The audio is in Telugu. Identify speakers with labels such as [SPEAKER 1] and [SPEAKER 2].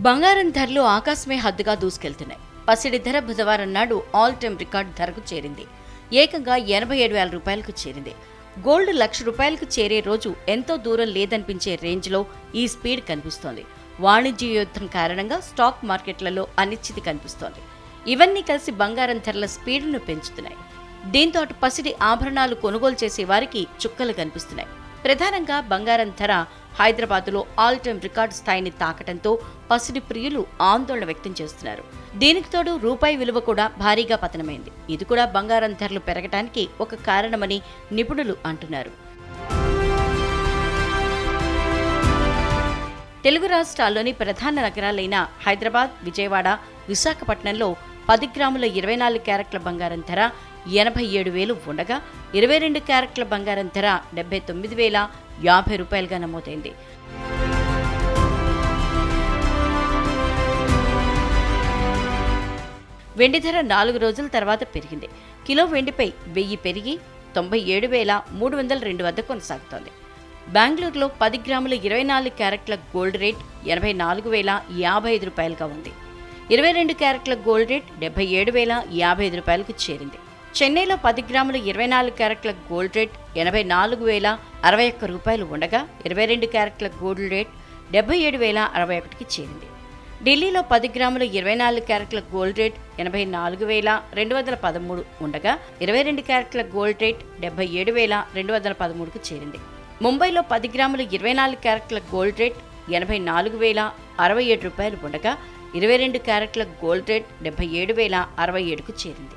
[SPEAKER 1] బంగారం ధరలు ఆకాశమే హద్దుగా దూసుకెళ్తున్నాయి. పసిడి ధర బుధవారం నాడు ఆల్ టైమ్ రికార్డ్ ధరకు చేరింది. ఏకంగా ఎనభై ఏడు వేల రూపాయలకు చేరింది. గోల్డ్ లక్ష రూపాయలకు చేరే రోజు ఎంతో దూరం లేదనిపించే రేంజ్లో ఈ స్పీడ్ కనిపిస్తోంది. వాణిజ్య యుద్ధం కారణంగా స్టాక్ మార్కెట్లలో అనిశ్చితి కనిపిస్తోంది. ఇవన్నీ కలిసి బంగారం ధరల స్పీడ్ను పెంచుతున్నాయి. దీంతో అటు పసిడి ఆభరణాలు కొనుగోలు చేసే వారికి చుక్కలు కనిపిస్తున్నాయి. ప్రధానంగా బంగారం ధర హైదరాబాద్లో ఆల్ టైమ్ రికార్డు స్థాయిని తాకటంతో పసిడి ప్రియులు ఆందోళన వ్యక్తం చేస్తున్నారు. దీనికి తోడు రూపాయి విలువ కూడా భారీగా పతనమైంది. ఇది కూడా బంగారం ధరలు పెరగటానికి ఒక కారణమని నిపుణులు అంటున్నారు. తెలుగు రాష్ట్రాల్లోని ప్రధాన నగరాలైన హైదరాబాద్ విజయవాడ విశాఖపట్నంలో పది గ్రాముల ఇరవై నాలుగు క్యారెట్ల బంగారం ధర ఎనభై ఏడు వేలు ఉండగా ఇరవై రెండు క్యారెట్ల బంగారం ధర డెబ్బై తొమ్మిది వేల యాభై రూపాయలుగా నమోదైంది. వెండి ధర నాలుగు రోజుల తర్వాత పెరిగింది. కిలో వెండిపై వెయ్యి పెరిగి తొంభై ఏడు వేల మూడు వందల రెండు వద్ద కొనసాగుతోంది. బెంగళూరులో పది గ్రాముల ఇరవై నాలుగు క్యారెట్ల గోల్డ్ రేట్ ఎనభై నాలుగు వేల యాభై ఐదు రూపాయలుగా ఉంది. ఇరవై రెండు క్యారెట్ల గోల్డ్ రేట్ డెబ్బై ఏడు వేల యాభై ఐదు రూపాయలకు చేరింది. చెన్నైలో పది గ్రాముల ఇరవై నాలుగు క్యారెట్ల గోల్డ్ రేట్ ఎనభై నాలుగు వేల అరవై ఒక్క రూపాయలు ఉండగా ఇరవై రెండు క్యారెట్ల గోల్డ్ రేట్ డెబ్బై ఏడు వేల అరవై ఒకటికి చేరింది. ఢిల్లీలో పది గ్రాముల ఇరవై నాలుగు క్యారెట్ల గోల్డ్ రేట్ ఎనభై నాలుగు వేల రెండు వందల పదమూడు ఉండగా ఇరవై రెండు క్యారెట్ల గోల్డ్ రేట్ డెబ్బై ఏడు వేల రెండు వందల పదమూడుకు చేరింది. ముంబైలో పది గ్రాముల ఇరవై నాలుగు క్యారెట్ల గోల్డ్ రేట్ ఎనభై నాలుగు వేల అరవై ఏడు రూపాయలు ఉండగా ఇరవై రెండు క్యారెట్ల గోల్డ్ రేట్ డెబ్బై ఏడు వేల అరవై ఏడుకు చేరింది.